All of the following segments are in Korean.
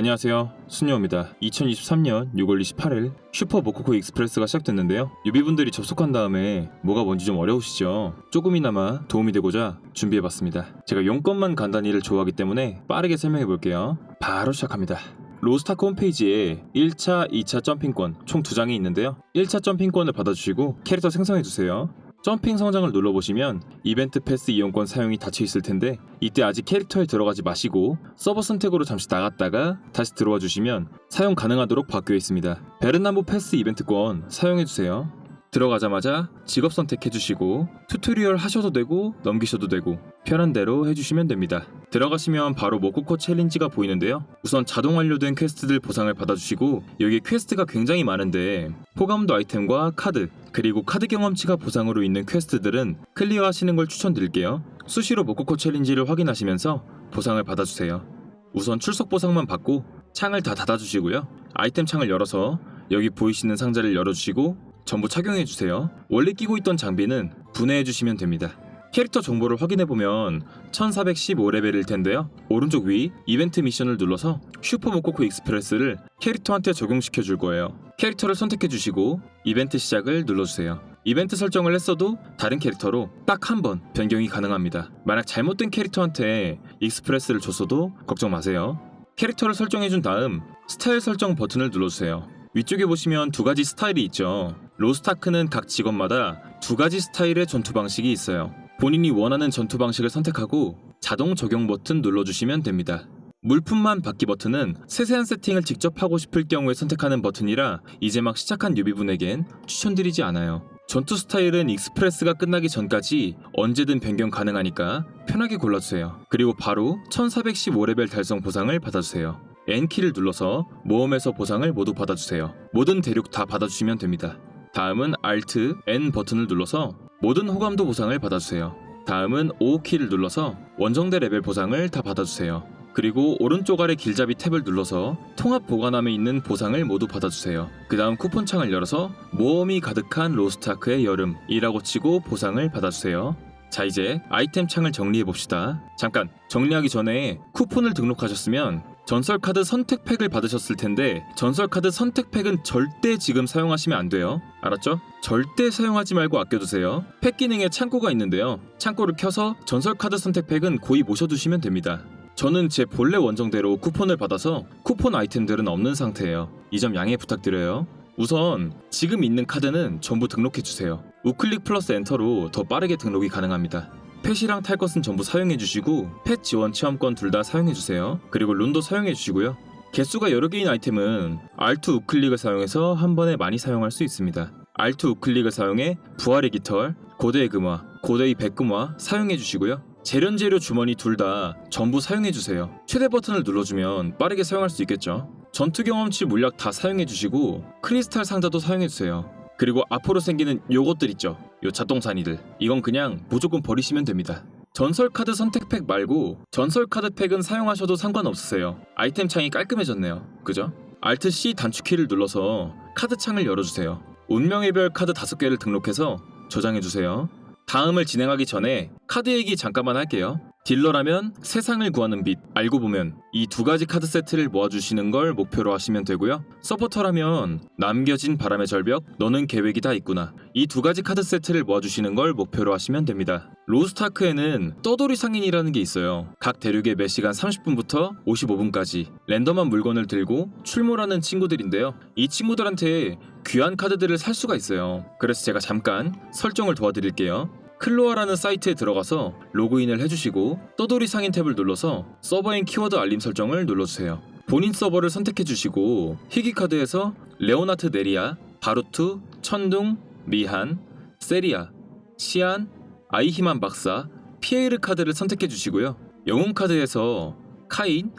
안녕하세요. 순녀입니다. 2023년 6월 28일 슈퍼 모코코 익스프레스가 시작됐는데요. 유비분들이 접속한 다음에 뭐가 뭔지 좀 어려우시죠? 조금이나마 도움이 되고자 준비해봤습니다. 제가 용건만 간단히를 좋아하기 때문에 빠르게 설명해볼게요. 바로 시작합니다. 로스타크 홈페이지에 1차, 2차 점핑권 총두 장이 있는데요. 1차 점핑권을 받아주시고 캐릭터 생성해주세요. 점핑 성장을 눌러보시면 이벤트 패스 이용권 사용이 닫혀 있을 텐데 이때 아직 캐릭터에 들어가지 마시고 서버 선택으로 잠시 나갔다가 다시 들어와 주시면 사용 가능하도록 바뀌어 있습니다. 베르나무 패스 이벤트권 사용해 주세요. 들어가자마자 직업 선택해 주시고 튜토리얼 하셔도 되고 넘기셔도 되고 편한 대로 해주시면 됩니다. 들어가시면 바로 모코코 챌린지가 보이는데요. 우선 자동 완료된 퀘스트들 보상을 받아주시고 여기 퀘스트가 굉장히 많은데 호감도 아이템과 카드 그리고 카드 경험치가 보상으로 있는 퀘스트들은 클리어하시는 걸 추천드릴게요. 수시로 모코코 챌린지를 확인하시면서 보상을 받아주세요. 우선 출석 보상만 받고 창을 다 닫아주시고요. 아이템 창을 열어서 여기 보이시는 상자를 열어주시고 전부 착용해주세요. 원래 끼고 있던 장비는 분해해주시면 됩니다. 캐릭터 정보를 확인해보면 1415레벨일 텐데요. 오른쪽 위 이벤트 미션을 눌러서 슈퍼 모코코 익스프레스를 캐릭터한테 적용시켜 줄 거예요. 캐릭터를 선택해 주시고 이벤트 시작을 눌러주세요. 이벤트 설정을 했어도 다른 캐릭터로 딱 한 번 변경이 가능합니다. 만약 잘못된 캐릭터한테 익스프레스를 줬어도 걱정 마세요. 캐릭터를 설정해 준 다음 스타일 설정 버튼을 눌러주세요. 위쪽에 보시면 두 가지 스타일이 있죠. 로스타크는 각 직업마다 두 가지 스타일의 전투 방식이 있어요. 본인이 원하는 전투 방식을 선택하고 자동 적용 버튼 눌러주시면 됩니다. 물품만 받기 버튼은 세세한 세팅을 직접 하고 싶을 경우에 선택하는 버튼이라 이제 막 시작한 유비분에겐 추천드리지 않아요. 전투 스타일은 익스프레스가 끝나기 전까지 언제든 변경 가능하니까 편하게 골라주세요. 그리고 바로 1415레벨 달성 보상을 받아주세요. N키를 눌러서 모험에서 보상을 모두 받아주세요. 모든 대륙 다 받아주시면 됩니다. 다음은 Alt N 버튼을 눌러서 모든 호감도 보상을 받아주세요. 다음은 O 키를 눌러서 원정대 레벨 보상을 다 받아주세요. 그리고 오른쪽 아래 길잡이 탭을 눌러서 통합 보관함에 있는 보상을 모두 받아주세요. 그 다음 쿠폰 창을 열어서 모험이 가득한 로스타크의 여름이라고 치고 보상을 받아주세요. 자 이제 아이템 창을 정리해 봅시다. 잠깐 정리하기 전에 쿠폰을 등록하셨으면 전설 카드 선택 팩을 받으셨을 텐데 전설 카드 선택 팩은 절대 지금 사용하시면 안 돼요. 알았죠? 절대 사용하지 말고 아껴두세요. 팩 기능에 창고가 있는데요. 창고를 켜서 전설 카드 선택 팩은 고이 모셔두시면 됩니다. 저는 제 본래 원정대로 쿠폰을 받아서 쿠폰 아이템들은 없는 상태예요. 이 점 양해 부탁드려요. 우선 지금 있는 카드는 전부 등록해 주세요. 우클릭 플러스 엔터로 더 빠르게 등록이 가능합니다. 펫이랑 탈 것은 전부 사용해 주시고 펫 지원 체험권 둘 다 사용해 주세요. 그리고 룬도 사용해 주시고요. 개수가 여러 개인 아이템은 Alt 우클릭을 사용해서 한 번에 많이 사용할 수 있습니다. Alt 우클릭을 사용해 부활의 깃털, 고대의 금화, 고대의 백금화 사용해 주시고요. 재련재료 주머니 둘 다 전부 사용해 주세요. 최대 버튼을 눌러주면 빠르게 사용할 수 있겠죠. 전투 경험치 물약 다 사용해 주시고 크리스탈 상자도 사용해 주세요. 그리고 앞으로 생기는 요것들 있죠. 요 자동산이들. 이건 그냥 무조건 버리시면 됩니다. 전설 카드 선택팩 말고 전설 카드 팩은 사용하셔도 상관없으세요. 아이템 창이 깔끔해졌네요. 그죠? Alt C 단축키를 눌러서 카드 창을 열어주세요. 운명의 별 카드 5개를 등록해서 저장해주세요. 다음을 진행하기 전에 카드 얘기 잠깐만 할게요. 딜러라면 세상을 구하는 빛 알고 보면 이 두 가지 카드 세트를 모아주시는 걸 목표로 하시면 되고요. 서포터라면 남겨진 바람의 절벽 너는 계획이 다 있구나 이 두 가지 카드 세트를 모아주시는 걸 목표로 하시면 됩니다. 로스타크에는 떠돌이 상인이라는 게 있어요. 각 대륙에 매 시간 30분부터 55분까지 랜덤한 물건을 들고 출몰하는 친구들인데요. 이 친구들한테 귀한 카드들을 살 수가 있어요. 그래서 제가 잠깐 설정을 도와드릴게요. 클로아라는 사이트에 들어가서 로그인을 해주시고 떠돌이 상인 탭을 눌러서 서버인 키워드 알림 설정을 눌러주세요. 본인 서버를 선택해주시고 희귀 카드에서 레오나트 네리아, 바루투, 천둥, 미한, 세리아, 시안, 아이히만 박사, 피에이르 카드를 선택해주시고요. 영웅 카드에서 카인,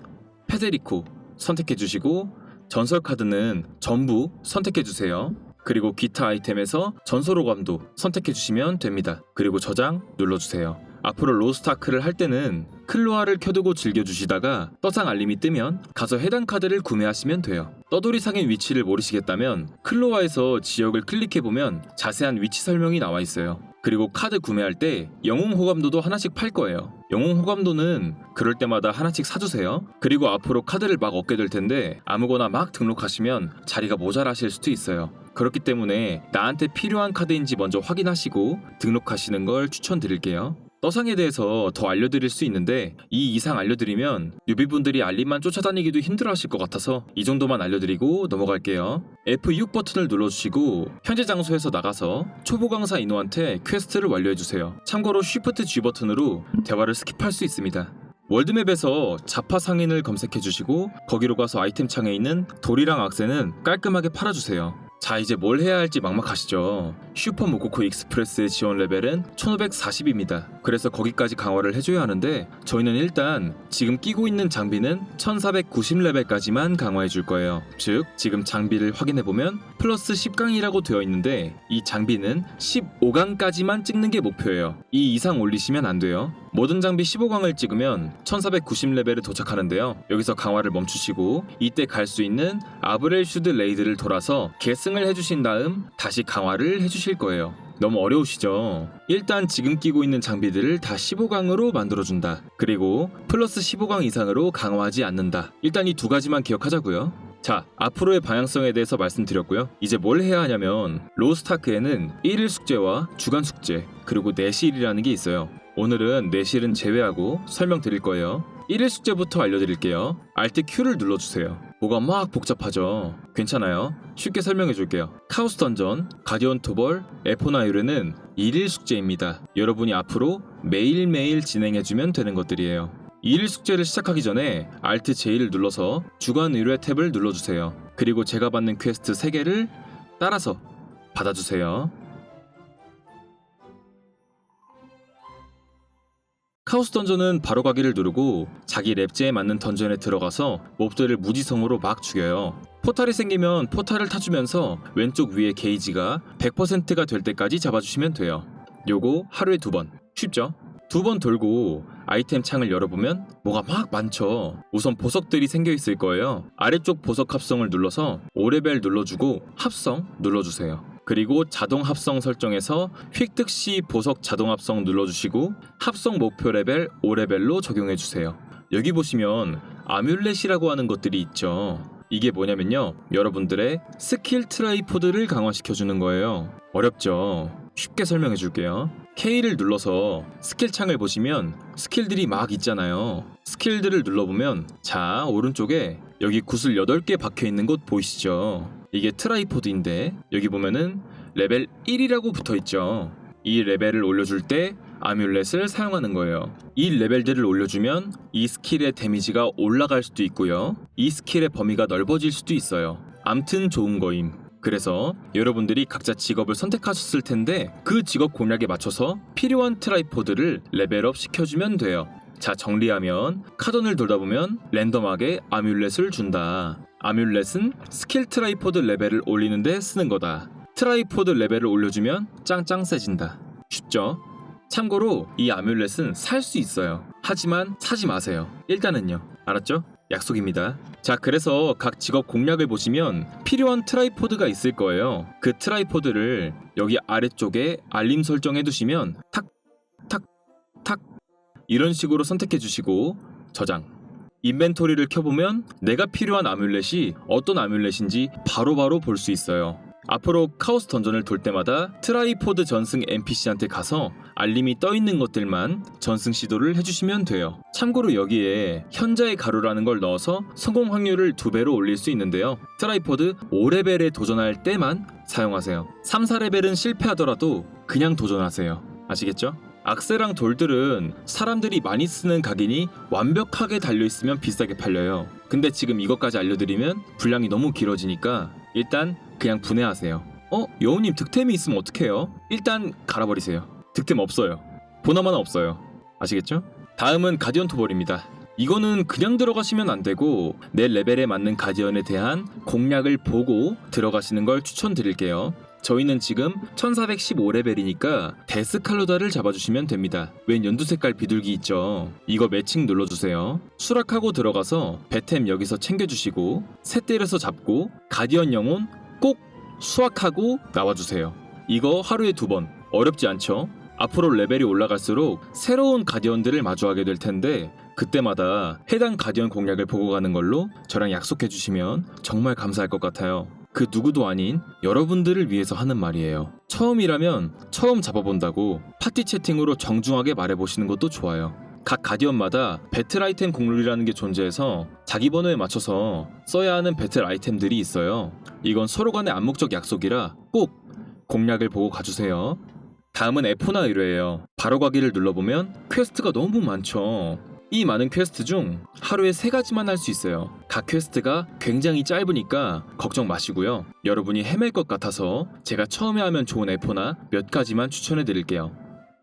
페데리코 선택해주시고 전설 카드는 전부 선택해주세요. 그리고 기타 아이템에서 전설호감도 선택해 주시면 됩니다. 그리고 저장 눌러주세요. 앞으로 로스타크를 할 때는 클로아를 켜두고 즐겨주시다가 떠상 알림이 뜨면 가서 해당 카드를 구매하시면 돼요. 떠돌이 상인 위치를 모르시겠다면 클로아에서 지역을 클릭해보면 자세한 위치 설명이 나와 있어요. 그리고 카드 구매할 때 영웅 호감도도 하나씩 팔 거예요. 영웅 호감도는 그럴 때마다 하나씩 사주세요. 그리고 앞으로 카드를 막 얻게 될 텐데 아무거나 막 등록하시면 자리가 모자라실 수도 있어요. 그렇기 때문에 나한테 필요한 카드인지 먼저 확인하시고 등록하시는 걸 추천드릴게요. 떠상에 대해서 더 알려드릴 수 있는데 이 이상 알려드리면 뉴비분들이 알림만 쫓아다니기도 힘들어하실 것 같아서 이 정도만 알려드리고 넘어갈게요. F6 버튼을 눌러주시고 현재 장소에서 나가서 초보 강사 인호한테 퀘스트를 완료해주세요. 참고로 Shift G 버튼으로 대화를 스킵할 수 있습니다. 월드맵에서 자파 상인을 검색해주시고 거기로 가서 아이템 창에 있는 돌이랑 악세는 깔끔하게 팔아주세요. 자 이제 뭘 해야 할지 막막하시죠? 슈퍼 모코코 익스프레스의 지원 레벨은 1540입니다. 그래서 거기까지 강화를 해줘야 하는데 저희는 일단 지금 끼고 있는 장비는 1490레벨까지만 강화해 줄 거예요. 즉 지금 장비를 확인해 보면 플러스 10강이라고 되어 있는데 이 장비는 15강까지만 찍는 게 목표예요. 이 이상 올리시면 안 돼요 모든 장비 15강을 찍으면 1490레벨에 도착하는데요. 여기서 강화를 멈추시고 이때 갈 수 있는 아브렐슈드 레이드를 돌아서 계승을 해주신 다음 다시 강화를 해주실 거예요. 너무 어려우시죠? 일단 지금 끼고 있는 장비들을 다 15강으로 만들어준다. 그리고 플러스 15강 이상으로 강화하지 않는다. 일단 이 두 가지만 기억하자고요. 자, 앞으로의 방향성에 대해서 말씀드렸고요. 이제 뭘 해야 하냐면 로스타크에는 1일 숙제와 주간 숙제 그리고 내실이라는 게 있어요. 오늘은 내실은 제외하고 설명드릴 거예요. 1일 숙제부터 알려드릴게요. Alt Q를 눌러주세요. 뭐가 막 복잡하죠? 괜찮아요. 쉽게 설명해 줄게요. 카오스 던전, 가디언 토벌, 에포나 유레는 1일 숙제입니다. 여러분이 앞으로 매일매일 진행해 주면 되는 것들이에요. 2일 숙제를 시작하기 전에 Alt J를 눌러서 주간 의뢰 탭을 눌러주세요. 그리고 제가 받는 퀘스트 3개를 따라서 받아주세요. 카오스 던전은 바로 가기를 누르고 자기 랩제에 맞는 던전에 들어가서 몹들을 무지성으로 막 죽여요. 포탈이 생기면 포탈을 타주면서 왼쪽 위에 게이지가 100%가 될 때까지 잡아주시면 돼요. 요거 하루에 두 번. 쉽죠? 두 번 돌고 아이템 창을 열어보면 뭐가 막 많죠. 우선 보석들이 생겨 있을 거예요. 아래쪽 보석 합성을 눌러서 5레벨 눌러주고 합성 눌러주세요. 그리고 자동 합성 설정에서 획득 시 보석 자동 합성 눌러주시고 합성 목표 레벨 5레벨로 적용해주세요. 여기 보시면 아뮬렛이라고 하는 것들이 있죠. 이게 뭐냐면요. 여러분들의 스킬 트라이포드를 강화시켜주는 거예요. 어렵죠? 쉽게 설명해 줄게요. K를 눌러서 스킬 창을 보시면 스킬들이 막 있잖아요. 스킬들을 눌러보면 자, 오른쪽에 여기 구슬 8개 박혀 있는 곳 보이시죠? 이게 트라이포드인데 여기 보면은 레벨 1이라고 붙어 있죠. 이 레벨을 올려줄 때 아뮬렛을 사용하는 거예요. 이 레벨들을 올려주면 이 스킬의 데미지가 올라갈 수도 있고요. 이 스킬의 범위가 넓어질 수도 있어요. 암튼 좋은 거임. 그래서 여러분들이 각자 직업을 선택하셨을 텐데 그 직업 공략에 맞춰서 필요한 트라이포드를 레벨업 시켜주면 돼요. 자 정리하면 카던을 돌다 보면 랜덤하게 아뮬렛을 준다. 아뮬렛은 스킬 트라이포드 레벨을 올리는데 쓰는 거다. 트라이포드 레벨을 올려주면 짱짱 세진다. 쉽죠? 참고로 이 아뮬렛은 살 수 있어요. 하지만 사지 마세요. 일단은요. 알았죠? 약속입니다. 자, 그래서 각 직업 공략을 보시면 필요한 트라이포드가 있을 거예요. 그 트라이포드를 여기 아래쪽에 알림 설정해 두시면 탁, 탁, 탁 이런 식으로 선택해 주시고 저장. 인벤토리를 켜보면 내가 필요한 아뮬렛이 어떤 아뮬렛인지 바로바로 볼 수 있어요. 앞으로 카오스 던전을 돌 때마다 트라이포드 전승 NPC한테 가서 알림이 떠 있는 것들만 전승 시도를 해주시면 돼요. 참고로 여기에 현자의 가루라는 걸 넣어서 성공 확률을 두 배로 올릴 수 있는데요. 트라이포드 5레벨에 도전할 때만 사용하세요. 3, 4레벨은 실패하더라도 그냥 도전하세요. 아시겠죠? 악세랑 돌들은 사람들이 많이 쓰는 각인이 완벽하게 달려있으면 비싸게 팔려요. 근데 지금 이것까지 알려드리면 분량이 너무 길어지니까 일단 그냥 분해하세요. 어? 여우님 득템이 있으면 어떡해요? 일단 갈아버리세요. 득템 없어요. 보나마나 없어요. 아시겠죠? 다음은 가디언 토벌입니다. 이거는 그냥 들어가시면 안 되고 내 레벨에 맞는 가디언에 대한 공략을 보고 들어가시는 걸 추천드릴게요. 저희는 지금 1415레벨이니까 데스칼로다를 잡아주시면 됩니다. 웬 연두 색깔 비둘기 있죠? 이거 매칭 눌러주세요. 수락하고 들어가서 배템 여기서 챙겨주시고 새 때려서 잡고 가디언 영혼 꼭 수확하고 나와주세요. 이거 하루에 두 번. 어렵지 않죠? 앞으로 레벨이 올라갈수록 새로운 가디언들을 마주하게 될 텐데 그때마다 해당 가디언 공략을 보고 가는 걸로 저랑 약속해 주시면 정말 감사할 것 같아요. 그 누구도 아닌 여러분들을 위해서 하는 말이에요. 처음이라면 처음 잡아본다고 파티 채팅으로 정중하게 말해보시는 것도 좋아요. 각 가디언마다 배틀 아이템 곡물이라는 게 존재해서 자기 번호에 맞춰서 써야 하는 배틀 아이템들이 있어요. 이건 서로 간의 암묵적 약속이라 꼭 공략을 보고 가주세요. 다음은 에포나 의뢰예요. 바로 가기를 눌러보면 퀘스트가 너무 많죠. 이 많은 퀘스트 중 하루에 세 가지만 할 수 있어요. 각 퀘스트가 굉장히 짧으니까 걱정 마시고요. 여러분이 헤맬 것 같아서 제가 처음에 하면 좋은 에포나 몇 가지만 추천해 드릴게요.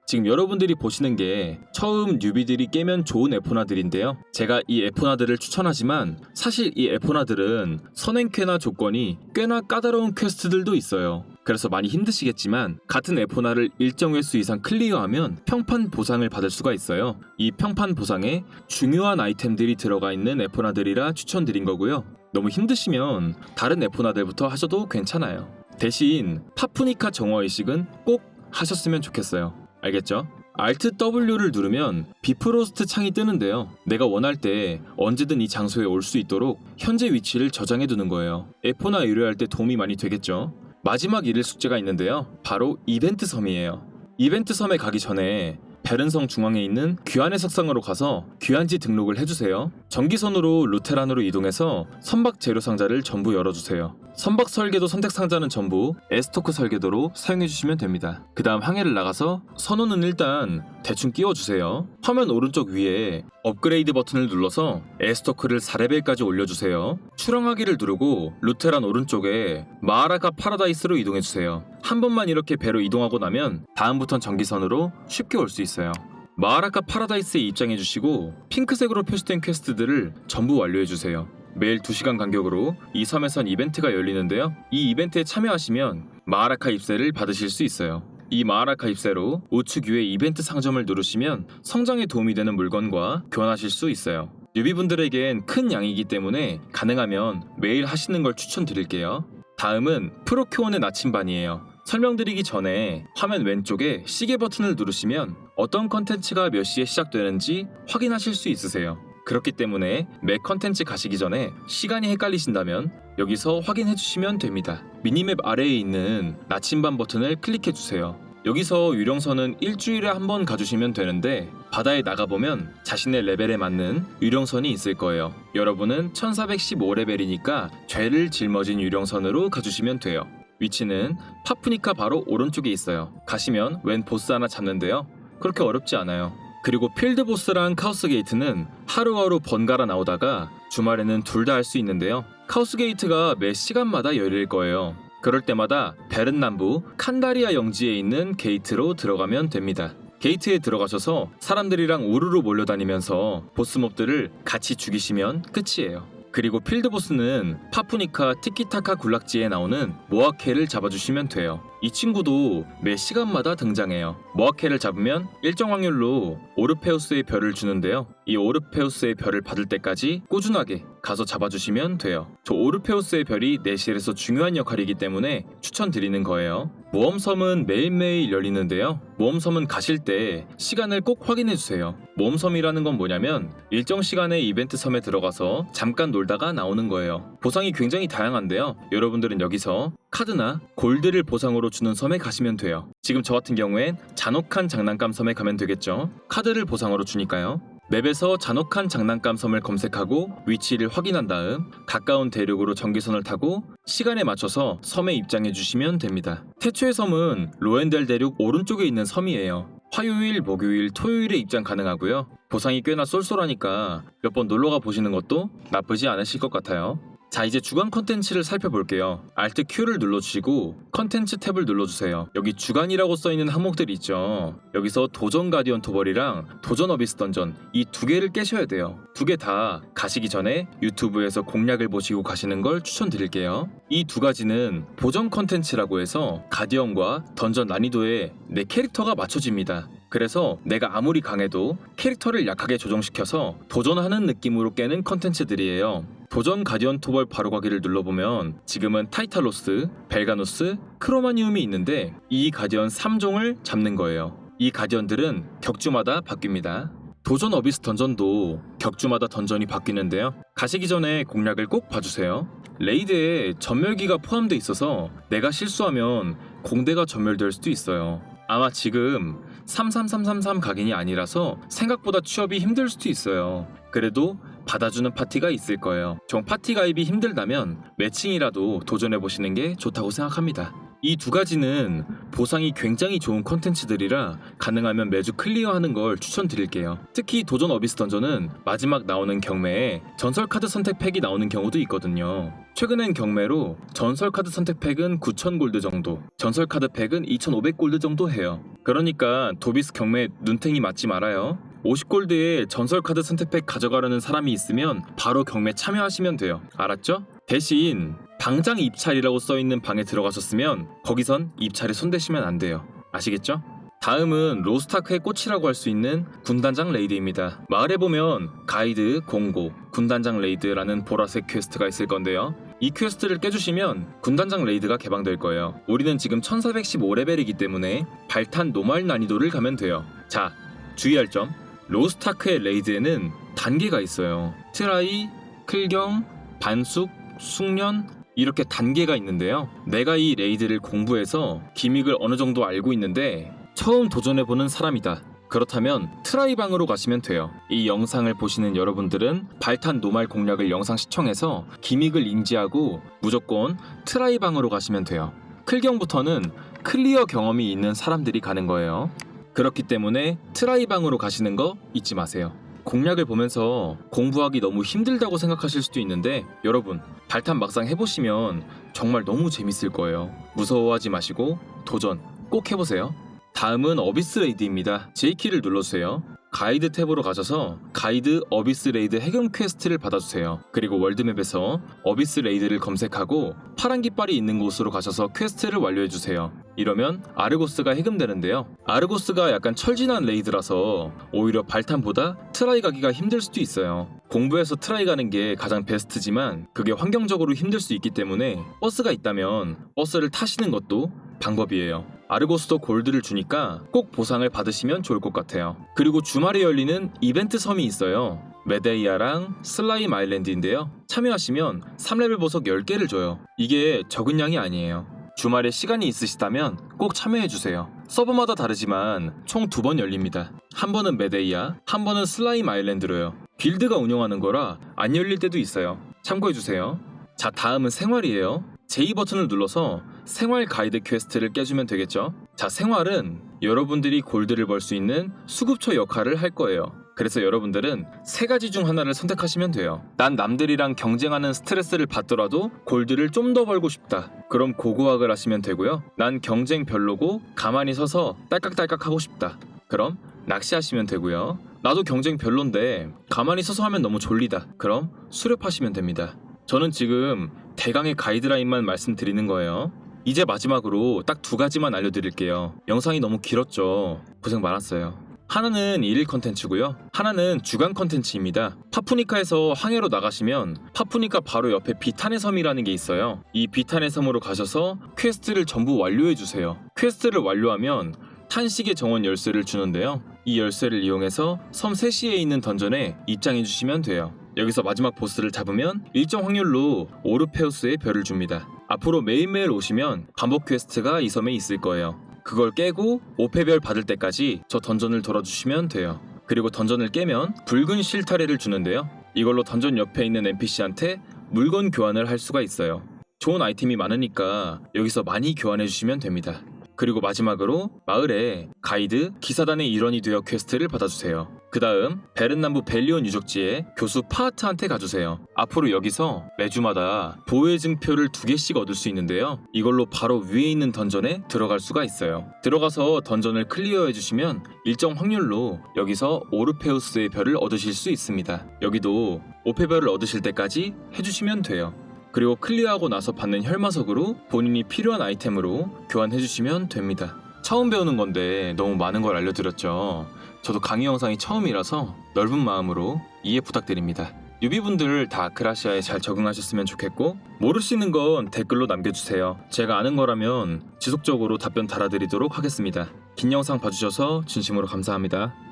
지금 여러분들이 보시는 게 처음 뉴비들이 깨면 좋은 에포나들인데요. 제가 이 에포나들을 추천하지만 사실 이 에포나들은 선행쾌나 조건이 꽤나 까다로운 퀘스트들도 있어요. 그래서 많이 힘드시겠지만 같은 에포나를 일정 횟수 이상 클리어하면 평판 보상을 받을 수가 있어요. 이 평판 보상에 중요한 아이템들이 들어가 있는 에포나들이라 추천드린 거고요. 너무 힘드시면 다른 에포나들부터 하셔도 괜찮아요. 대신 파푸니카 정화 의식은 꼭 하셨으면 좋겠어요. 알겠죠? Alt W를 누르면 비프로스트 창이 뜨는데요. 내가 원할 때 언제든 이 장소에 올 수 있도록 현재 위치를 저장해 두는 거예요. 에포나 의뢰할 때 도움이 많이 되겠죠. 마지막 일일 숙제가 있는데요. 바로 이벤트 섬이에요. 이벤트 섬에 가기 전에 베른성 중앙에 있는 귀환의 석상으로 가서 귀환지 등록을 해주세요. 전기선으로 루테란으로 이동해서 선박 재료 상자를 전부 열어주세요. 선박 설계도 선택 상자는 전부 에스토크 설계도로 사용해주시면 됩니다. 그 다음 항해를 나가서 선호는 일단 대충 끼워주세요. 화면 오른쪽 위에 업그레이드 버튼을 눌러서 에스토크를 4레벨까지 올려주세요. 출항하기를 누르고 루테란 오른쪽에 마하라카 파라다이스로 이동해주세요. 한 번만 이렇게 배로 이동하고 나면 다음부턴 전기선으로 쉽게 올 수 있어요. 마하라카 파라다이스에 입장해주시고 핑크색으로 표시된 퀘스트들을 전부 완료해주세요. 매일 2시간 간격으로 이 섬에선 이벤트가 열리는데요. 이 이벤트에 참여하시면 마하라카 입세를 받으실 수 있어요. 이 마하라카 입세로 우측 위에 이벤트 상점을 누르시면 성장에 도움이 되는 물건과 교환하실 수 있어요. 뉴비분들에겐 큰 양이기 때문에 가능하면 매일 하시는 걸 추천드릴게요. 다음은 프로큐원의 나침반이에요. 설명드리기 전에 화면 왼쪽에 시계 버튼을 누르시면 어떤 컨텐츠가 몇 시에 시작되는지 확인하실 수 있으세요. 그렇기 때문에 매 컨텐츠 가시기 전에 시간이 헷갈리신다면 여기서 확인해 주시면 됩니다. 미니맵 아래에 있는 나침반 버튼을 클릭해 주세요. 여기서 유령선은 일주일에 한 번 가주시면 되는데 바다에 나가보면 자신의 레벨에 맞는 유령선이 있을 거예요. 여러분은 1415레벨이니까 죄를 짊어진 유령선으로 가주시면 돼요. 위치는 파푸니카 바로 오른쪽에 있어요. 가시면 웬 보스 하나 잡는데요. 그렇게 어렵지 않아요. 그리고 필드 보스랑 카오스 게이트는 하루하루 번갈아 나오다가 주말에는 둘 다 할 수 있는데요. 카오스 게이트가 매 시간마다 열릴 거예요. 그럴 때마다 베른 남부 칸다리아 영지에 있는 게이트로 들어가면 됩니다. 게이트에 들어가셔서 사람들이랑 우르르 몰려다니면서 보스몹들을 같이 죽이시면 끝이에요. 그리고 필드보스는 파푸니카 티키타카 굴락지에 나오는 모아케를 잡아주시면 돼요. 이 친구도 매 시간마다 등장해요. 모아케를 잡으면 일정 확률로 오르페우스의 별을 주는데요. 이 오르페우스의 별을 받을 때까지 꾸준하게 가서 잡아주시면 돼요. 저 오르페우스의 별이 내실에서 중요한 역할이기 때문에 추천드리는 거예요. 모험섬은 매일매일 열리는데요. 모험섬은 가실 때 시간을 꼭 확인해주세요. 모험섬이라는 건 뭐냐면 일정 시간에 이벤트 섬에 들어가서 잠깐 놀다가 나오는 거예요. 보상이 굉장히 다양한데요. 여러분들은 여기서 카드나 골드를 보상으로 주는 섬에 가시면 돼요. 지금 저 같은 경우엔 잔혹한 장난감 섬에 가면 되겠죠. 카드를 보상으로 주니까요. 맵에서 잔혹한 장난감 섬을 검색하고 위치를 확인한 다음 가까운 대륙으로 전기선을 타고 시간에 맞춰서 섬에 입장해 주시면 됩니다. 태초의 섬은 로엔델 대륙 오른쪽에 있는 섬이에요. 화요일, 목요일, 토요일에 입장 가능하고요. 보상이 꽤나 쏠쏠하니까 몇 번 놀러가 보시는 것도 나쁘지 않으실 것 같아요. 자 이제 주간 컨텐츠를 살펴볼게요. Alt Q를 눌러주시고 컨텐츠 탭을 눌러주세요. 여기 주간이라고 써있는 항목들이 있죠? 여기서 도전 가디언 도벌이랑 도전 어비스 던전 이 두 개를 깨셔야 돼요. 두 개 다 가시기 전에 유튜브에서 공략을 보시고 가시는 걸 추천드릴게요. 이 두 가지는 보정 컨텐츠라고 해서 가디언과 던전 난이도에 내 캐릭터가 맞춰집니다 그래서 내가 아무리 강해도 캐릭터를 약하게 조정시켜서 도전하는 느낌으로 깨는 컨텐츠들이에요. 도전 가디언 토벌 바로 가기를 눌러보면 지금은 타이탈로스, 벨가노스, 크로마니움이 있는데 이 가디언 3종을 잡는 거예요. 이 가디언들은 격주마다 바뀝니다. 도전 어비스 던전도 격주마다 던전이 바뀌는데요. 가시기 전에 공략을 꼭 봐주세요. 레이드에 전멸기가 포함돼 있어서 내가 실수하면 공대가 전멸될 수도 있어요. 아마 지금 33333 각인이 아니라서 생각보다 취업이 힘들 수도 있어요. 그래도 받아주는 파티가 있을 거예요. 정 파티 가입이 힘들다면 매칭이라도 도전해 보시는 게 좋다고 생각합니다. 이 두 가지는 보상이 굉장히 좋은 컨텐츠들이라 가능하면 매주 클리어하는 걸 추천드릴게요. 특히 도전 어비스 던전은 마지막 나오는 경매에 전설 카드 선택 팩이 나오는 경우도 있거든요. 최근엔 경매로 전설 카드 선택 팩은 9,000 골드 정도, 전설 카드 팩은 2,500 골드 정도 해요. 그러니까 도비스 경매 눈탱이 맞지 말아요. 50골드에 전설 카드 선택팩 가져가려는 사람이 있으면 바로 경매 참여하시면 돼요. 알았죠? 대신 당장 입찰이라고 써있는 방에 들어가셨으면 거기선 입찰에 손대시면 안 돼요. 아시겠죠? 다음은 로스타크의 꽃이라고 할 수 있는 군단장 레이드입니다. 마을에 보면 가이드, 공고, 군단장 레이드라는 보라색 퀘스트가 있을 건데요. 이 퀘스트를 깨주시면 군단장 레이드가 개방될 거예요. 우리는 지금 1415레벨이기 때문에 발탄 노말 난이도를 가면 돼요. 자, 주의할 점. 로스타크의 레이드에는 단계가 있어요. 트라이, 클경, 반숙, 숙련 이렇게 단계가 있는데요. 내가 이 레이드를 공부해서 기믹을 어느 정도 알고 있는데 처음 도전해보는 사람이다. 그렇다면 트라이방으로 가시면 돼요. 이 영상을 보시는 여러분들은 발탄 노말 공략을 영상 시청해서 기믹을 인지하고 무조건 트라이방으로 가시면 돼요. 클경부터는 클리어 경험이 있는 사람들이 가는 거예요. 그렇기 때문에 트라이방으로 가시는 거 잊지 마세요. 공략을 보면서 공부하기 너무 힘들다고 생각하실 수도 있는데 여러분 발탄 막상 해보시면 정말 너무 재밌을 거예요. 무서워하지 마시고 도전 꼭 해보세요. 다음은 어비스 레이드입니다. J키를 눌러주세요. 가이드 탭으로 가셔서 가이드 어비스 레이드 해금 퀘스트를 받아주세요. 그리고 월드맵에서 어비스 레이드를 검색하고 파란 깃발이 있는 곳으로 가셔서 퀘스트를 완료해주세요. 이러면 아르고스가 해금되는데요. 아르고스가 약간 철진한 레이드라서 오히려 발탄보다 트라이 가기가 힘들 수도 있어요. 공부해서 트라이 가는 게 가장 베스트지만 그게 환경적으로 힘들 수 있기 때문에 버스가 있다면 버스를 타시는 것도 방법이에요. 아르고스도 골드를 주니까 꼭 보상을 받으시면 좋을 것 같아요. 그리고 주말에 열리는 이벤트 섬이 있어요. 메데이아랑 슬라임 아일랜드인데요. 참여하시면 3레벨 보석 10개를 줘요. 이게 적은 양이 아니에요. 주말에 시간이 있으시다면 꼭 참여해주세요. 서버마다 다르지만 총 두 번 열립니다. 한 번은 메데이아, 한 번은 슬라임 아일랜드로요. 빌드가 운영하는 거라 안 열릴 때도 있어요. 참고해주세요. 자, 다음은 생활이에요. J 버튼을 눌러서 생활 가이드 퀘스트를 깨주면 되겠죠? 자, 생활은 여러분들이 골드를 벌 수 있는 수급처 역할을 할 거예요. 그래서 여러분들은 세 가지 중 하나를 선택하시면 돼요. 난 남들이랑 경쟁하는 스트레스를 받더라도 골드를 좀 더 벌고 싶다. 그럼 고고학을 하시면 되고요. 난 경쟁 별로고 가만히 서서 딸깍딸깍 하고 싶다. 그럼 낚시하시면 되고요. 나도 경쟁 별론데 가만히 서서 하면 너무 졸리다. 그럼 수렵하시면 됩니다. 저는 지금 대강의 가이드라인만 말씀드리는 거예요. 이제 마지막으로 딱 두 가지만 알려드릴게요. 영상이 너무 길었죠. 고생 많았어요. 하나는 일일 컨텐츠고요. 하나는 주간 컨텐츠입니다. 파푸니카에서 항해로 나가시면 파푸니카 바로 옆에 비탄의 섬이라는 게 있어요. 이 비탄의 섬으로 가셔서 퀘스트를 전부 완료해 주세요. 퀘스트를 완료하면 탄식의 정원 열쇠를 주는데요. 이 열쇠를 이용해서 섬 3시에 있는 던전에 입장해 주시면 돼요. 여기서 마지막 보스를 잡으면 일정 확률로 오르페우스의 별을 줍니다. 앞으로 매일매일 오시면 반복 퀘스트가 이 섬에 있을 거예요. 그걸 깨고 5패별 받을 때까지 저 던전을 돌아주시면 돼요. 그리고 던전을 깨면 붉은 실타래를 주는데요. 이걸로 던전 옆에 있는 NPC한테 물건 교환을 할 수가 있어요. 좋은 아이템이 많으니까 여기서 많이 교환해 주시면 됩니다. 그리고 마지막으로 마을에 가이드 기사단의 일원이 되어 퀘스트를 받아주세요. 그 다음 베른남부 벨리온 유적지에 교수 파하트한테 가주세요. 앞으로 여기서 매주마다 보호의 증표를 두 개씩 얻을 수 있는데요. 이걸로 바로 위에 있는 던전에 들어갈 수가 있어요. 들어가서 던전을 클리어해 주시면 일정 확률로 여기서 오르페우스의 별을 얻으실 수 있습니다. 여기도 오페별을 얻으실 때까지 해주시면 돼요. 그리고 클리어하고 나서 받는 혈마석으로 본인이 필요한 아이템으로 교환해주시면 됩니다. 처음 배우는 건데 너무 많은 걸 알려드렸죠. 저도 강의 영상이 처음이라서 넓은 마음으로 이해 부탁드립니다. 유비분들 다 아크라시아에 잘 적응하셨으면 좋겠고 모르시는 건 댓글로 남겨주세요. 제가 아는 거라면 지속적으로 답변 달아드리도록 하겠습니다. 긴 영상 봐주셔서 진심으로 감사합니다.